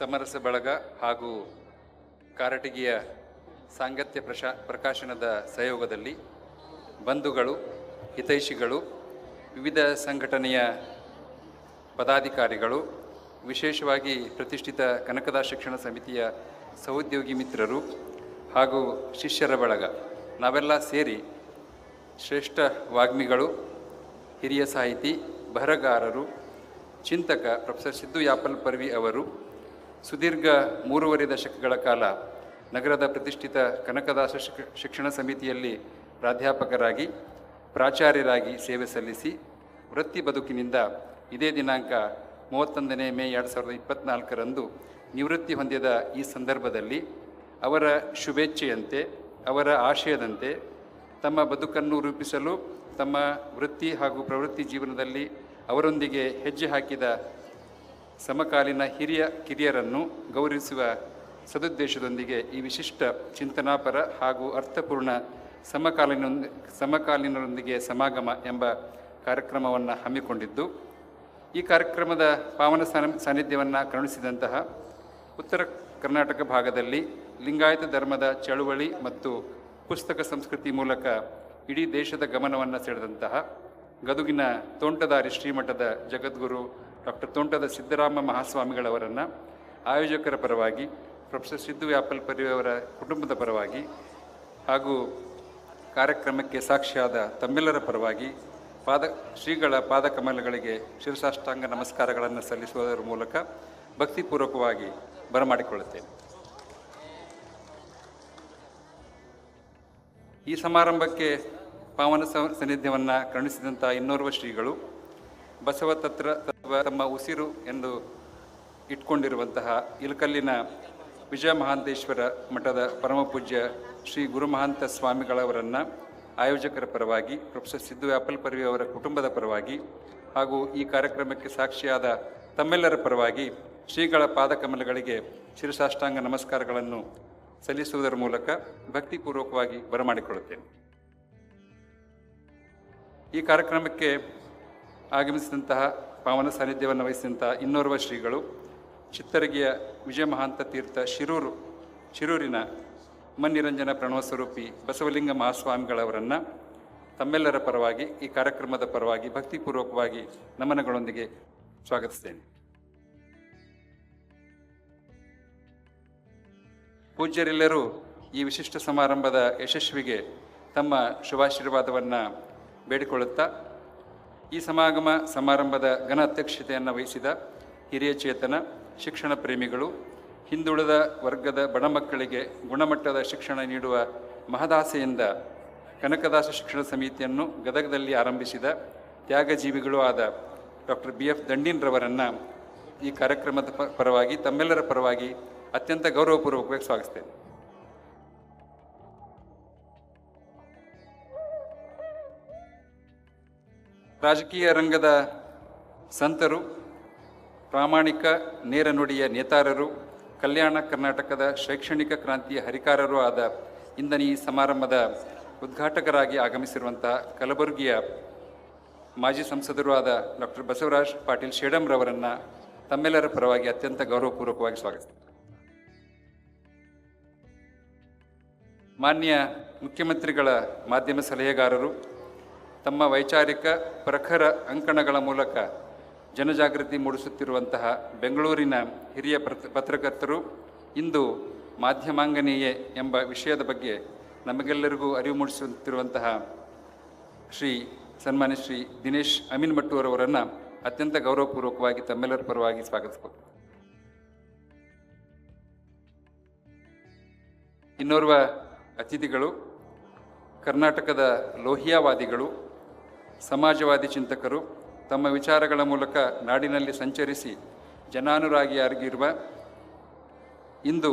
ಸಮರಸ ಬಳಗ ಹಾಗೂ ಕಾರಟಗಿಯ ಸಾಂಗತ್ಯ ಪ್ರಶಾ ಪ್ರಕಾಶನದ ಸಹಯೋಗದಲ್ಲಿ ಬಂಧುಗಳು, ಹಿತೈಷಿಗಳು, ವಿವಿಧ ಸಂಘಟನೆಯ ಪದಾಧಿಕಾರಿಗಳು, ವಿಶೇಷವಾಗಿ ಪ್ರತಿಷ್ಠಿತ ಕನಕದಾಸ ಶಿಕ್ಷಣ ಸಮಿತಿಯ ಸಹೋದ್ಯೋಗಿ ಮಿತ್ರರು ಹಾಗೂ ಶಿಷ್ಯರ ಬಳಗ. ನಾವೆಲ್ಲ ಸೇರಿ ಶ್ರೇಷ್ಠ ವಾಗ್ಮಿಗಳು, ಹಿರಿಯ ಸಾಹಿತಿ, ಬರಹಗಾರರು, ಚಿಂತಕ ಪ್ರೊಫೆಸರ್ ಸಿದ್ದು ಯಾಪಲ್ ಪರ್ವಿ ಅವರು ಸುದೀರ್ಘ ಮೂರುವರೆ ದಶಕಗಳ ಕಾಲ ನಗರದ ಪ್ರತಿಷ್ಠಿತ ಕನಕದಾಸ ಶಿಕ್- ಶಿಕ್ಷಣ ಸಮಿತಿಯಲ್ಲಿ ಪ್ರಾಧ್ಯಾಪಕರಾಗಿ, ಪ್ರಾಚಾರ್ಯರಾಗಿ ಸೇವೆ ಸಲ್ಲಿಸಿ ವೃತ್ತಿ ಬದುಕಿನಿಂದ ಇದೇ ದಿನಾಂಕ ಮೂವತ್ತೊಂದನೇ ಮೇ ಎರಡು ಸಾವಿರದ ಇಪ್ಪತ್ತ್ನಾಲ್ಕರಂದು ನಿವೃತ್ತಿ ಹೊಂದಿದ ಈ ಸಂದರ್ಭದಲ್ಲಿ ಅವರ ಶುಭೇಚ್ಛೆಯಂತೆ, ಅವರ ಆಶಯದಂತೆ ತಮ್ಮ ಬದುಕನ್ನು ರೂಪಿಸಲು ತಮ್ಮ ವೃತ್ತಿ ಹಾಗೂ ಪ್ರವೃತ್ತಿ ಜೀವನದಲ್ಲಿ ಅವರೊಂದಿಗೆ ಹೆಜ್ಜೆ ಹಾಕಿದ ಸಮಕಾಲೀನ ಹಿರಿಯ ಕಿರಿಯರನ್ನು ಗೌರವಿಸುವ ಸದುದ್ದೇಶದೊಂದಿಗೆ ಈ ವಿಶಿಷ್ಟ ಚಿಂತನಾಪರ ಹಾಗೂ ಅರ್ಥಪೂರ್ಣ ಸಮಕಾಲೀನ ಸಮಕಾಲೀನರೊಂದಿಗೆ ಸಮಾಗಮ ಎಂಬ ಕಾರ್ಯಕ್ರಮವನ್ನು ಹಮ್ಮಿಕೊಂಡಿದ್ದು, ಈ ಕಾರ್ಯಕ್ರಮದ ಪಾವನ ಸಾನ, ಸಾನ್ನಿಧ್ಯವನ್ನು ಕರುಣಿಸಿದಂತಹ ಉತ್ತರ ಕರ್ನಾಟಕ ಭಾಗದಲ್ಲಿ ಲಿಂಗಾಯತ ಧರ್ಮದ ಚಳುವಳಿ ಮತ್ತು ಪುಸ್ತಕ ಸಂಸ್ಕೃತಿ ಮೂಲಕ ಇಡೀ ದೇಶದ ಗಮನವನ್ನು ಸೆಳೆದಂತಹ ಗದುಗಿನ ತೋಂಟದಾರಿ ಶ್ರೀಮಠದ ಜಗದ್ಗುರು ಡಾಕ್ಟರ್ ತೋಂಟದ ಸಿದ್ದರಾಮ ಮಹಾಸ್ವಾಮಿಗಳವರನ್ನು ಆಯೋಜಕರ ಪರವಾಗಿ, ಪ್ರೊಫೆಸರ್ ಸಿದ್ದು ವ್ಯಾಪಲ್ ಪರಿಯವರ ಕುಟುಂಬದ ಪರವಾಗಿ ಹಾಗೂ ಕಾರ್ಯಕ್ರಮಕ್ಕೆ ಸಾಕ್ಷಿಯಾದ ತಮ್ಮೆಲ್ಲರ ಪರವಾಗಿ ಪಾದ, ಶ್ರೀಗಳ ಪಾದಕಮಲಗಳಿಗೆ ಶಿರಸಾಷ್ಟಾಂಗ ನಮಸ್ಕಾರಗಳನ್ನು ಸಲ್ಲಿಸುವುದರ ಮೂಲಕ ಭಕ್ತಿಪೂರ್ವಕವಾಗಿ ಬರಮಾಡಿಕೊಳ್ಳುತ್ತೇನೆ. ಈ ಸಮಾರಂಭಕ್ಕೆ ಪಾವನ ಸಾನ್ನಿಧ್ಯವನ್ನು ಕರುಣಿಸಿದಂಥ ಇನ್ನೋರ್ವ ಶ್ರೀಗಳು ಬಸವ ತತ್ರ ತತ್ವ ತಮ್ಮ ಉಸಿರು ಎಂದು ಇಟ್ಕೊಂಡಿರುವಂತಹ ಇಲಕಲ್ಲಿನ ವಿಜಯ ಮಹಾಂತೇಶ್ವರ ಮಠದ ಪರಮಪೂಜ್ಯ ಶ್ರೀ ಗುರುಮಹಾಂತ ಸ್ವಾಮಿಗಳವರನ್ನು ಆಯೋಜಕರ ಪರವಾಗಿ, ಪ್ರೊಫೆಸರ್ ಸಿದ್ದು ವ್ಯಾಪಲ್ ಪರ್ವಿ ಅವರ ಕುಟುಂಬದ ಪರವಾಗಿ ಹಾಗೂ ಈ ಕಾರ್ಯಕ್ರಮಕ್ಕೆ ಸಾಕ್ಷಿಯಾದ ತಮ್ಮೆಲ್ಲರ ಪರವಾಗಿ ಶ್ರೀಗಳ ಪಾದಕಮಲಗಳಿಗೆ ಶಿರಸಾಷ್ಟಾಂಗ ನಮಸ್ಕಾರಗಳನ್ನು ಸಲ್ಲಿಸುವುದರ ಮೂಲಕ ಭಕ್ತಿಪೂರ್ವಕವಾಗಿ ಬರಮಾಡಿಕೊಳ್ಳುತ್ತೇನೆ. ಈ ಕಾರ್ಯಕ್ರಮಕ್ಕೆ ಆಗಮಿಸಿದಂತಹ ಪಾವನ ಸಾನ್ನಿಧ್ಯವನ್ನು ವಹಿಸಿದಂಥ ಇನ್ನೋರ್ವ ಶ್ರೀಗಳು, ಚಿತ್ತರಗಿಯ ವಿಜಯ ಮಹಾಂತ ತೀರ್ಥ ಶಿರೂರು, ಶಿರೂರಿನ ಮನ್ನಿರಂಜನ ಪ್ರಣವ ಸ್ವರೂಪಿ ಬಸವಲಿಂಗ ಮಹಾಸ್ವಾಮಿಗಳವರನ್ನು ತಮ್ಮೆಲ್ಲರ ಪರವಾಗಿ, ಈ ಕಾರ್ಯಕ್ರಮದ ಪರವಾಗಿ, ಭಕ್ತಿಪೂರ್ವಕವಾಗಿ ನಮನಗಳೊಂದಿಗೆ ಸ್ವಾಗತಿಸ್ತೇನೆ. ಪೂಜ್ಯರೆಲ್ಲರೂ ಈ ವಿಶಿಷ್ಟ ಸಮಾರಂಭದ ಯಶಸ್ವಿಗೆ ತಮ್ಮ ಶುಭಾಶೀರ್ವಾದವನ್ನು ಬೇಡಿಕೊಳ್ಳುತ್ತಾ ಈ ಸಮಾಗಮ ಸಮಾರಂಭದ ಘನ ಅಧ್ಯಕ್ಷತೆಯನ್ನು ವಹಿಸಿದ ಹಿರಿಯ ಚೇತನ, ಶಿಕ್ಷಣ ಪ್ರೇಮಿಗಳು, ಹಿಂದುಳಿದ ವರ್ಗದ ಬಡ ಮಕ್ಕಳಿಗೆ ಗುಣಮಟ್ಟದ ಶಿಕ್ಷಣ ನೀಡುವ ಮಹದಾಸೆಯಿಂದ ಕನಕದಾಸ ಶಿಕ್ಷಣ ಸಮಿತಿಯನ್ನು ಗದಗದಲ್ಲಿ ಆರಂಭಿಸಿದ ತ್ಯಾಗಜೀವಿಗಳು ಆದ ಡಾಕ್ಟರ್ ಬಿ ಎಫ್ ದಂಡೀನ್ರವರನ್ನು ಈ ಕಾರ್ಯಕ್ರಮದ ಪರವಾಗಿ ತಮ್ಮೆಲ್ಲರ ಪರವಾಗಿ ಅತ್ಯಂತ ಗೌರವಪೂರ್ವಕವಾಗಿ ಸ್ವಾಗತಿಸ್ತೇನೆ. ರಾಜಕೀಯ ರಂಗದ ಸಂತರು, ಪ್ರಾಮಾಣಿಕ ನೇರ ನುಡಿಯ ನೇತಾರರು, ಕಲ್ಯಾಣ ಕರ್ನಾಟಕದ ಶೈಕ್ಷಣಿಕ ಕ್ರಾಂತಿಯ ಹರಿಕಾರರು ಆದ ಇಂದನ ಈ ಸಮಾರಂಭದ ಉದ್ಘಾಟಕರಾಗಿ ಆಗಮಿಸಿರುವಂತಹ ಕಲಬುರಗಿಯ ಮಾಜಿ ಸಂಸದರೂ ಆದ ಡಾಕ್ಟರ್ ಬಸವರಾಜ್ ಪಾಟೀಲ್ ಶೇಡಂರವರನ್ನು ತಮ್ಮೆಲ್ಲರ ಪರವಾಗಿ ಅತ್ಯಂತ ಗೌರವಪೂರ್ವಕವಾಗಿ ಸ್ವಾಗತಿಸ್ತೇನೆ ಮಾನ್ಯ ಮುಖ್ಯಮಂತ್ರಿಗಳ ಮಾಧ್ಯಮ ಸಲಹೆಗಾರರು ತಮ್ಮ ವೈಚಾರಿಕ ಪ್ರಖರ ಅಂಕಣಗಳ ಮೂಲಕ ಜನಜಾಗೃತಿ ಮೂಡಿಸುತ್ತಿರುವಂತಹ ಬೆಂಗಳೂರಿನ ಹಿರಿಯ ಪತ್ರ- ಪತ್ರಕರ್ತರು ಇಂದು ಮಾಧ್ಯಮಾಂಗನೀಯೆ ಎಂಬ ವಿಷಯದ ಬಗ್ಗೆ ನಮಗೆಲ್ಲರಿಗೂ ಅರಿವು ಮೂಡಿಸುತ್ತಿರುವಂತಹ ಶ್ರೀ ಸನ್ಮಾನ್ಯ ಶ್ರೀ ದಿನೇಶ್ ಅಮೀನ್ ಮಟ್ಟೂರವರನ್ನು ಅತ್ಯಂತ ಗೌರವಪೂರ್ವಕವಾಗಿ ತಮ್ಮೆಲ್ಲರ ಪರವಾಗಿ ಸ್ವಾಗತಿಸಬಹುದು ಇನ್ನೋರ್ವ ಅತಿಥಿಗಳು, ಕರ್ನಾಟಕದ ಲೋಹಿಯಾವಾದಿಗಳು ಸಮಾಜವಾದಿ ಚಿಂತಕರು ತಮ್ಮ ವಿಚಾರಗಳ ಮೂಲಕ ನಾಡಿನಲ್ಲಿ ಸಂಚರಿಸಿ ಜನಾನುರಾಗಿಯಾಗಿರುವ ಇಂದು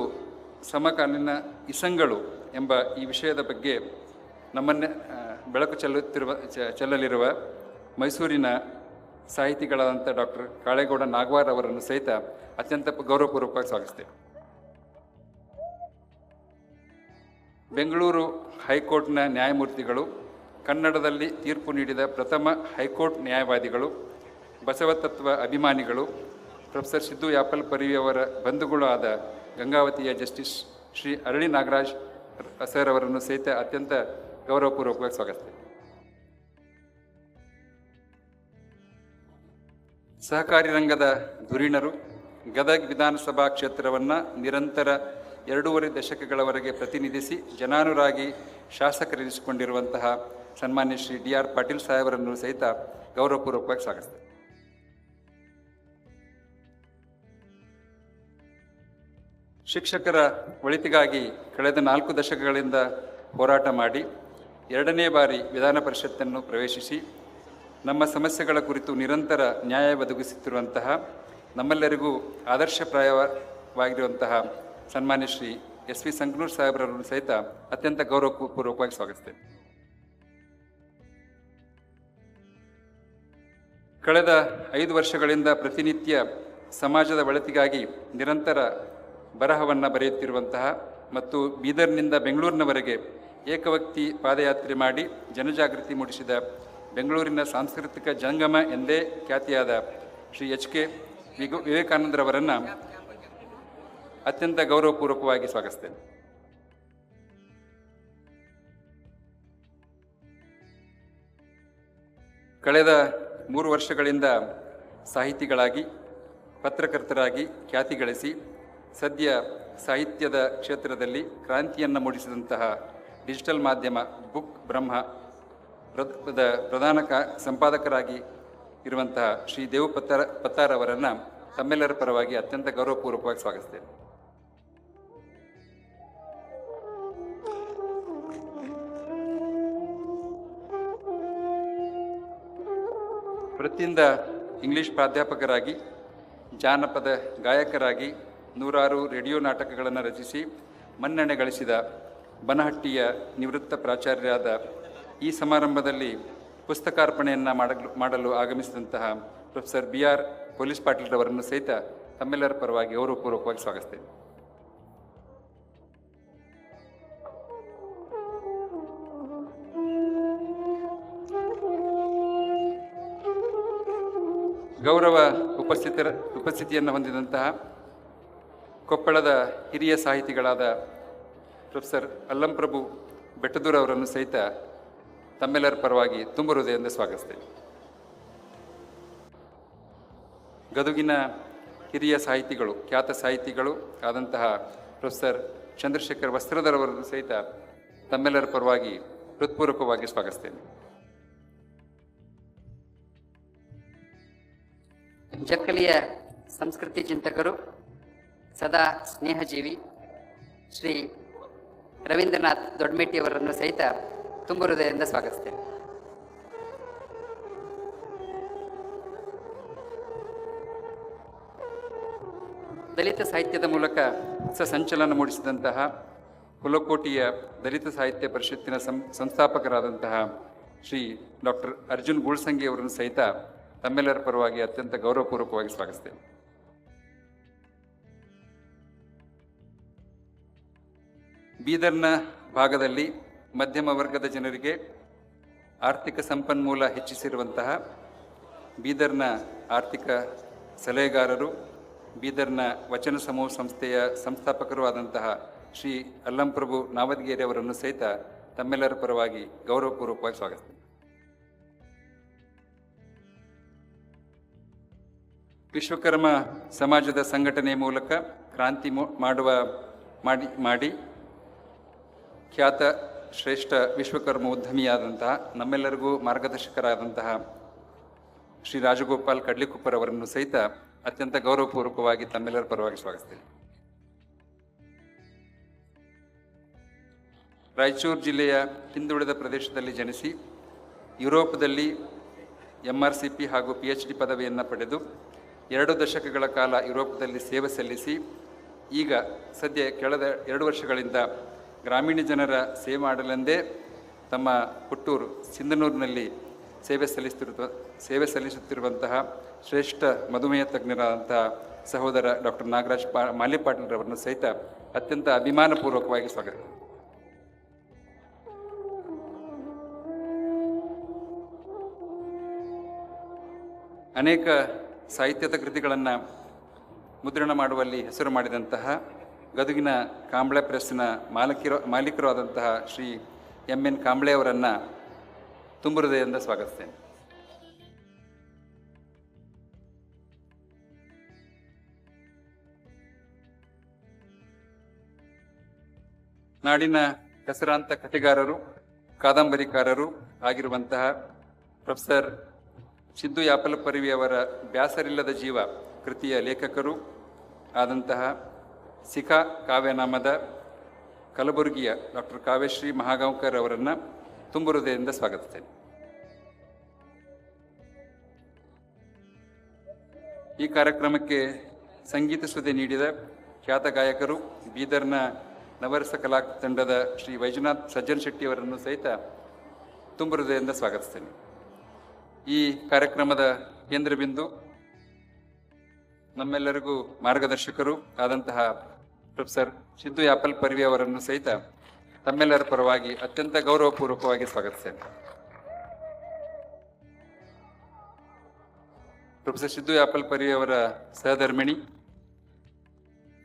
ಸಮಕಾಲೀನ ಇಸಂಗಳು ಎಂಬ ಈ ವಿಷಯದ ಬಗ್ಗೆ ನಮ್ಮನ್ನೇ ಬೆಳಕು ಚೆಲ್ಲುತ್ತಿರುವ ಚೆಲ್ಲಲಿರುವ ಮೈಸೂರಿನ ಸಾಹಿತಿಗಳಾದಂಥ ಡಾಕ್ಟರ್ ಕಾಳೇಗೌಡ ನಾಗವಾರ್ ಅವರನ್ನು ಸಹಿತ ಅತ್ಯಂತ ಗೌರವಪೂರ್ವಕವಾಗಿ ಸ್ವಾಗತಿಸ್ತೇವೆ ಬೆಂಗಳೂರು ಹೈಕೋರ್ಟ್ನ ನ್ಯಾಯಮೂರ್ತಿಗಳು ಕನ್ನಡದಲ್ಲಿ ತೀರ್ಪು ನೀಡಿದ ಪ್ರಥಮ ಹೈಕೋರ್ಟ್ ನ್ಯಾಯವಾದಿಗಳು ಬಸವತತ್ವ ಅಭಿಮಾನಿಗಳು, ಪ್ರೊಫೆಸರ್ ಸಿದ್ದು ಯಾಪಲ್ ಪರಿಯವರ ಬಂಧುಗಳು ಆದ ಗಂಗಾವತಿಯ ಜಸ್ಟಿಸ್ ಶ್ರೀ ಅರಳಿ ನಾಗರಾಜ್ ಸರ್ ಅವರನ್ನು ಸಹಿತ ಅತ್ಯಂತ ಗೌರವಪೂರ್ವಕವಾಗಿ ಸ್ವಾಗತಿಸ್ತೇನೆ ಸಹಕಾರಿ ರಂಗದ ಧುರೀಣರು ಗದಗ್ ವಿಧಾನಸಭಾ ಕ್ಷೇತ್ರವನ್ನು ನಿರಂತರ ಎರಡೂವರೆ ದಶಕಗಳವರೆಗೆ ಪ್ರತಿನಿಧಿಸಿ ಜನಾನುರಾಗಿ ಶಾಸಕರೆನಿಸಿಕೊಂಡಿರುವಂತಹ ಸನ್ಮಾನ್ಯ ಶ್ರೀ ಡಿ ಆರ್ ಪಾಟೀಲ್ ಸಾಹೇಬರನ್ನು ಸಹಿತ ಗೌರವಪೂರ್ವಕವಾಗಿ ಸ್ವಾಗತಿಸ್ತೇನೆ ಶಿಕ್ಷಕರ ಒಳಿತಿಗಾಗಿ ಕಳೆದ ನಾಲ್ಕು ದಶಕಗಳಿಂದ ಹೋರಾಟ ಮಾಡಿ ಎರಡನೇ ಬಾರಿ ವಿಧಾನ ಪರಿಷತ್ತನ್ನು ಪ್ರವೇಶಿಸಿ ನಮ್ಮ ಸಮಸ್ಯೆಗಳ ಕುರಿತು ನಿರಂತರ ನ್ಯಾಯ ಒದಗಿಸುತ್ತಿರುವಂತಹ ನಮ್ಮೆಲ್ಲರಿಗೂ ಆದರ್ಶಪ್ರಾಯವಾಗಿರುವಂತಹ ಸನ್ಮಾನ್ಯ ಶ್ರೀ ಎಸ್ ವಿ ಸಂಕನೂರ್ ಸಾಹೇಬರನ್ನು ಸಹಿತ ಅತ್ಯಂತ ಗೌರವಪೂರ್ವಕವಾಗಿ ಸ್ವಾಗತಿಸ್ತೇನೆ. ಕಳೆದ ಐದು ವರ್ಷಗಳಿಂದ ಪ್ರತಿನಿತ್ಯ ಸಮಾಜದ ಒಳತಿಗಾಗಿ ನಿರಂತರ ಬರಹವನ್ನು ಬರೆಯುತ್ತಿರುವಂತಹ ಮತ್ತು ಬೀದರ್ನಿಂದ ಬೆಂಗಳೂರಿನವರೆಗೆ ಏಕವ್ಯಕ್ತಿ ಪಾದಯಾತ್ರೆ ಮಾಡಿ ಜನಜಾಗೃತಿ ಮೂಡಿಸಿದ ಬೆಂಗಳೂರಿನ ಸಾಂಸ್ಕೃತಿಕ ಜಂಗಮ ಎಂದೇ ಖ್ಯಾತಿಯಾದ ಶ್ರೀ ಎಚ್ ಕೆ ವಿವೇಕಾನಂದರವರನ್ನು ಅತ್ಯಂತ ಗೌರವಪೂರ್ವಕವಾಗಿ ಸ್ವಾಗತಿಸ್ತೇನೆ. ಕಳೆದ ಮೂರು ವರ್ಷಗಳಿಂದ ಸಾಹಿತಿಗಳಾಗಿ, ಪತ್ರಕರ್ತರಾಗಿ ಖ್ಯಾತಿ ಗಳಿಸಿ, ಸದ್ಯ ಸಾಹಿತ್ಯದ ಕ್ಷೇತ್ರದಲ್ಲಿ ಕ್ರಾಂತಿಯನ್ನು ಮೂಡಿಸಿದಂತಹ ಡಿಜಿಟಲ್ ಮಾಧ್ಯಮ ಬುಕ್ ಬ್ರಹ್ಮ, ಪ್ರದ ಪ್ರಧಾನ ಕ, ಸಂಪಾದಕರಾಗಿ ಇರುವಂತಹ ಶ್ರೀ ದೇವು ಪತ್ತಾರ ಪತ್ತಾರವರನ್ನು ತಮ್ಮೆಲ್ಲರ ಪರವಾಗಿ ಅತ್ಯಂತ ಗೌರವಪೂರ್ವಕವಾಗಿ ಸ್ವಾಗತಿಸ್ತೇನೆ. ವೃತ್ತಿಯಿಂದ ಇಂಗ್ಲಿಷ್ ಪ್ರಾಧ್ಯಾಪಕರಾಗಿ, ಜಾನಪದ ಗಾಯಕರಾಗಿ ನೂರಾರು ರೇಡಿಯೋ ನಾಟಕಗಳನ್ನು ರಚಿಸಿ ಮನ್ನಣೆ ಗಳಿಸಿದ ಬನಹಟ್ಟಿಯ ನಿವೃತ್ತ ಪ್ರಾಚಾರ್ಯರಾದ ಈ ಸಮಾರಂಭದಲ್ಲಿ ಪುಸ್ತಕಾರ್ಪಣೆಯನ್ನು ಮಾಡಲು ಮಾಡಲು ಆಗಮಿಸಿದಂತಹ ಪ್ರೊಫೆಸರ್ ಬಿ ಆರ್ ಪೊಲೀಸ್ ಪಾಟೀಲ್ರವರನ್ನು ಸಹಿತ ತಮ್ಮೆಲ್ಲರ ಪರವಾಗಿ ಗೌರವಪೂರ್ವಕವಾಗಿ ಸ್ವಾಗತಿಸ್ತೇನೆ. ಗೌರವ ಉಪಸ್ಥಿತರ ಉಪಸ್ಥಿತಿಯನ್ನು ಹೊಂದಿದಂತಹ ಕೊಪ್ಪಳದ ಹಿರಿಯ ಸಾಹಿತಿಗಳಾದ ಪ್ರೊಫೆಸರ್ ಅಲ್ಲಂಪ್ರಭು ಬೆಟ್ಟದೂರ್ ಅವರನ್ನು ಸಹಿತ ತಮ್ಮೆಲ್ಲರ ಪರವಾಗಿ ತುಂಬ ಹೃದಯದಿಂದ ಸ್ವಾಗತಿಸ್ತೇನೆ. ಗದುಗಿನ ಹಿರಿಯ ಸಾಹಿತಿಗಳು, ಖ್ಯಾತ ಸಾಹಿತಿಗಳು ಆದಂತಹ ಪ್ರೊಫೆಸರ್ ಚಂದ್ರಶೇಖರ್ ವಸ್ತ್ರಧರವರನ್ನು ಸಹಿತ ತಮ್ಮೆಲ್ಲರ ಪರವಾಗಿ ಹೃತ್ಪೂರ್ವಕವಾಗಿ ಸ್ವಾಗತಿಸ್ತೇನೆ. ಜಕ್ಕಲಿಯ ಸಂಸ್ಕೃತಿ ಚಿಂತಕರು, ಸದಾ ಸ್ನೇಹಜೀವಿ ಶ್ರೀ ರವೀಂದ್ರನಾಥ್ ದೊಡ್ಮೆಟ್ಟಿಯವರನ್ನು ಸಹಿತ ತುಂಬ ಹೃದಯದಿಂದ ಸ್ವಾಗತಿಸ್ತೇನೆ. ದಲಿತ ಸಾಹಿತ್ಯದ ಮೂಲಕ ಸಂಚಲನ ಮೂಡಿಸಿದಂತಹ ಕುಲಕೋಟಿಯ ದಲಿತ ಸಾಹಿತ್ಯ ಪರಿಷತ್ತಿನ ಸಂಸ್ಥಾಪಕರಾದಂತಹ ಶ್ರೀ ಡಾಕ್ಟರ್ ಅರ್ಜುನ್ ಗೂಳ್ಸಂಗಿ ಅವರನ್ನು ಸಹಿತ ತಮ್ಮೆಲ್ಲರ ಪರವಾಗಿ ಅತ್ಯಂತ ಗೌರವಪೂರ್ವಕವಾಗಿ ಸ್ವಾಗತಿಸ್ತೇನೆ. ಬೀದರ್ನ ಭಾಗದಲ್ಲಿ ಮಧ್ಯಮ ವರ್ಗದ ಜನರಿಗೆ ಆರ್ಥಿಕ ಸಂಪನ್ಮೂಲ ಹೆಚ್ಚಿಸಿರುವಂತಹ ಬೀದರ್ನ ಆರ್ಥಿಕ ಸಲಹೆಗಾರರು, ಬೀದರ್ನ ವಚನ ಸಮೂಹ ಸಂಸ್ಥೆಯ ಸಂಸ್ಥಾಪಕರೂ ಆದಂತಹ ಶ್ರೀ ಅಲ್ಲಂಪ್ರಭು ನಾವದ್ಗೇರಿ ಅವರನ್ನು ಸಹಿತ ತಮ್ಮೆಲ್ಲರ ಪರವಾಗಿ ಗೌರವಪೂರ್ವಕವಾಗಿ ಸ್ವಾಗತಿಸ್ತೇನೆ. ವಿಶ್ವಕರ್ಮ ಸಮಾಜದ ಸಂಘಟನೆ ಮೂಲಕ ಕ್ರಾಂತಿ ಮಾಡುವ, ಮಾಡಿ ಮಾಡಿ ಖ್ಯಾತ ಶ್ರೇಷ್ಠ ವಿಶ್ವಕರ್ಮ ಉದ್ಯಮಿಯಾದಂತಹ ನಮ್ಮೆಲ್ಲರಿಗೂ ಮಾರ್ಗದರ್ಶಕರಾದಂತಹ ಶ್ರೀ ರಾಜಗೋಪಾಲ್ ಕಡ್ಲಿಕುಪ್ಪರ್ ಅವರನ್ನು ಸಹಿತ ಅತ್ಯಂತ ಗೌರವಪೂರ್ವಕವಾಗಿ ತಮ್ಮೆಲ್ಲರ ಪರವಾಗಿ ಸ್ವಾಗತಿಸ್ತೇನೆ. ರಾಯಚೂರು ಜಿಲ್ಲೆಯ ಹಿಂದುಳಿದ ಪ್ರದೇಶದಲ್ಲಿ ಜನಿಸಿ, ಯುರೋಪ್ದಲ್ಲಿ ಎಂ ಆರ್ ಸಿ ಪಿ ಹಾಗೂ ಪಿ ಎಚ್ ಡಿ ಪದವಿಯನ್ನು ಪಡೆದು ಎರಡು ದಶಕಗಳ ಕಾಲ ಯುರೋಪ್ದಲ್ಲಿ ಸೇವೆ ಸಲ್ಲಿಸಿ, ಈಗ ಸದ್ಯ ಕಳೆದ ಎರಡು ವರ್ಷಗಳಿಂದ ಗ್ರಾಮೀಣ ಜನರ ಸೇವೆ ಮಾಡಲೆಂದೇ ತಮ್ಮ ಹುಟ್ಟೂರು ಸಿಂಧನೂರಿನಲ್ಲಿ ಸೇವೆ ಸಲ್ಲಿಸುತ್ತಿರುವ, ಸೇವೆ ಸಲ್ಲಿಸುತ್ತಿರುವಂತಹ ಶ್ರೇಷ್ಠ ಮಧುಮೇಹ ತಜ್ಞರಾದಂತಹ ಸಹೋದರ ಡಾಕ್ಟರ್ ನಾಗರಾಜ್ ಪಾ ಮಾಲಿ ಪಾಟೀಲ್ರವರನ್ನು ಸಹಿತ ಅತ್ಯಂತ ಅಭಿಮಾನಪೂರ್ವಕವಾಗಿ ಸ್ವಾಗತ. ಅನೇಕ ಸಾಹಿತ್ಯದ ಕೃತಿಗಳನ್ನು ಮುದ್ರಣ ಮಾಡುವಲ್ಲಿ ಹೆಸರು ಮಾಡಿದಂತಹ ಗದುಗಿನ ಕಾಂಬ್ಳೆ ಪ್ರೆಸ್ನ ಮಾಲಕಿರೋ ಮಾಲೀಕರು ಆದಂತಹ ಶ್ರೀ ಎಂ ಎನ್ ಕಾಂಬ್ಳೆ ಅವರನ್ನು ತುಂಬು ಹೃದಯದಿಂದ ಸ್ವಾಗತಿಸ್ತೇನೆ. ನಾಡಿನ ಹೆಸರಾಂತ ಕಥೆಗಾರರು, ಕಾದಂಬರಿಕಾರರು ಆಗಿರುವಂತಹ ಪ್ರೊಫೆಸರ್ ಸಿದ್ದು ಯಾಪಲ ಪರಿವಿಯವರ ಬ್ಯಾಸರಿಲ್ಲದ ಜೀವ ಕೃತಿಯ ಲೇಖಕರು ಆದಂತಹ ಸಿಖಾ ಕಾವ್ಯನಾಮದ ಕಲಬುರಗಿಯ ಡಾಕ್ಟರ್ ಕಾವ್ಯಶ್ರೀ ಮಹಾಗಾಂವ್ಕರ್ ಅವರನ್ನು ತುಂಬು ಹೃದಯದಿಂದ ಸ್ವಾಗತಿಸ್ತೇನೆ. ಈ ಕಾರ್ಯಕ್ರಮಕ್ಕೆ ಸಂಗೀತ ಸುದೆ ನೀಡಿದ ಖ್ಯಾತ ಗಾಯಕರು ಬೀದರ್ನ ನವರಸ ಕಲಾ ತಂಡದ ಶ್ರೀ ವೈಜನಾಥ್ ಸಜ್ಜನ್ ಶೆಟ್ಟಿ ಅವರನ್ನು ಸಹಿತ ತುಂಬು ಹೃದಯದಿಂದ ಸ್ವಾಗತಿಸ್ತೇನೆ. ಈ ಕಾರ್ಯಕ್ರಮದ ಕೇಂದ್ರ ಬಿಂದು ನಮ್ಮೆಲ್ಲರಿಗೂ ಮಾರ್ಗದರ್ಶಕರು ಆದಂತಹ ಪ್ರೊಫೆಸರ್ ಸಿದ್ದು ಯಾಪಲ್ ಪರ್ವಿ ಅವರನ್ನು ಸಹಿತ ತಮ್ಮೆಲ್ಲರ ಪರವಾಗಿ ಅತ್ಯಂತ ಗೌರವಪೂರ್ವಕವಾಗಿ ಸ್ವಾಗತಿಸ್ತೇನೆ. ಪ್ರೊಫೆಸರ್ ಸಿದ್ದು ಯಾಪಲ್ ಪರ್ವಿ ಅವರ ಸಹಧರ್ಮಿಣಿ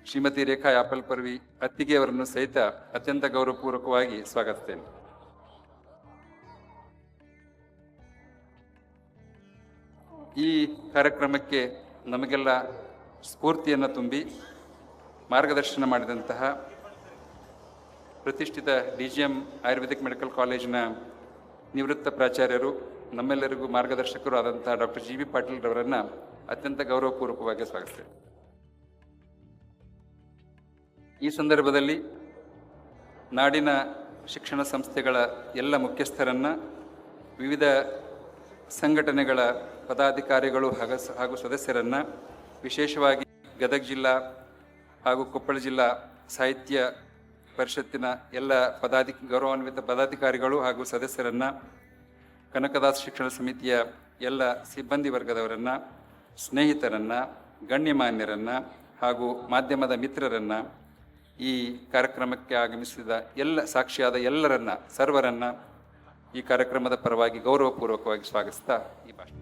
ಶ್ರೀಮತಿ ರೇಖಾ ಯಾಪಲ್ ಪರ್ವಿ ಅತ್ತಿಗೆ ಅವರನ್ನು ಸಹಿತ ಅತ್ಯಂತ ಗೌರವಪೂರ್ವಕವಾಗಿ ಸ್ವಾಗತಿಸ್ತೇನೆ. ಈ ಕಾರ್ಯಕ್ರಮಕ್ಕೆ ನಮಗೆಲ್ಲ ಸ್ಫೂರ್ತಿಯನ್ನು ತುಂಬಿ ಮಾರ್ಗದರ್ಶನ ಮಾಡಿದಂತಹ ಪ್ರತಿಷ್ಠಿತ D G M ayurvedic medical ಕಾಲೇಜಿನ ನಿವೃತ್ತ ಪ್ರಾಚಾರ್ಯರು, ನಮ್ಮೆಲ್ಲರಿಗೂ ಮಾರ್ಗದರ್ಶಕರು ಆದಂತಹ ಡಾಕ್ಟರ್ ಜಿ ಬಿ ಪಾಟೀಲ್ ರವರನ್ನು ಅತ್ಯಂತ ಗೌರವಪೂರ್ವಕವಾಗಿ ಸ್ವಾಗತಿಸಿದೆ ಈ ಸಂದರ್ಭದಲ್ಲಿ ನಾಡಿನ ಶಿಕ್ಷಣ ಸಂಸ್ಥೆಗಳ ಎಲ್ಲ ಮುಖ್ಯಸ್ಥರನ್ನು ವಿವಿಧ ಸಂಘಟನೆಗಳ ಪದಾಧಿಕಾರಿಗಳು ಹಾಗೂ ಸದಸ್ಯರನ್ನು ವಿಶೇಷವಾಗಿ ಗದಗ ಜಿಲ್ಲಾ ಹಾಗೂ ಕೊಪ್ಪಳ ಜಿಲ್ಲಾ ಸಾಹಿತ್ಯ ಪರಿಷತ್ತಿನ ಎಲ್ಲ ಪದಾಧಿ ಗೌರವಾನ್ವಿತ ಪದಾಧಿಕಾರಿಗಳು ಹಾಗೂ ಸದಸ್ಯರನ್ನು ಕನಕದಾಸ ಶಿಕ್ಷಣ ಸಮಿತಿಯ ಎಲ್ಲ ಸಿಬ್ಬಂದಿ ವರ್ಗದವರನ್ನು, ಸ್ನೇಹಿತರನ್ನು, ಗಣ್ಯಮಾನ್ಯರನ್ನು ಹಾಗೂ ಮಾಧ್ಯಮದ ಮಿತ್ರರನ್ನು ಈ ಕಾರ್ಯಕ್ರಮಕ್ಕೆ ಆಗಮಿಸಿದ ಎಲ್ಲ, ಸಾಕ್ಷಿಯಾದ ಎಲ್ಲರನ್ನ, ಸರ್ವರನ್ನ ಈ ಕಾರ್ಯಕ್ರಮದ ಪರವಾಗಿ ಗೌರವಪೂರ್ವಕವಾಗಿ ಸ್ವಾಗತಿಸ್ತಾ ಈ ಭಾಷಣ.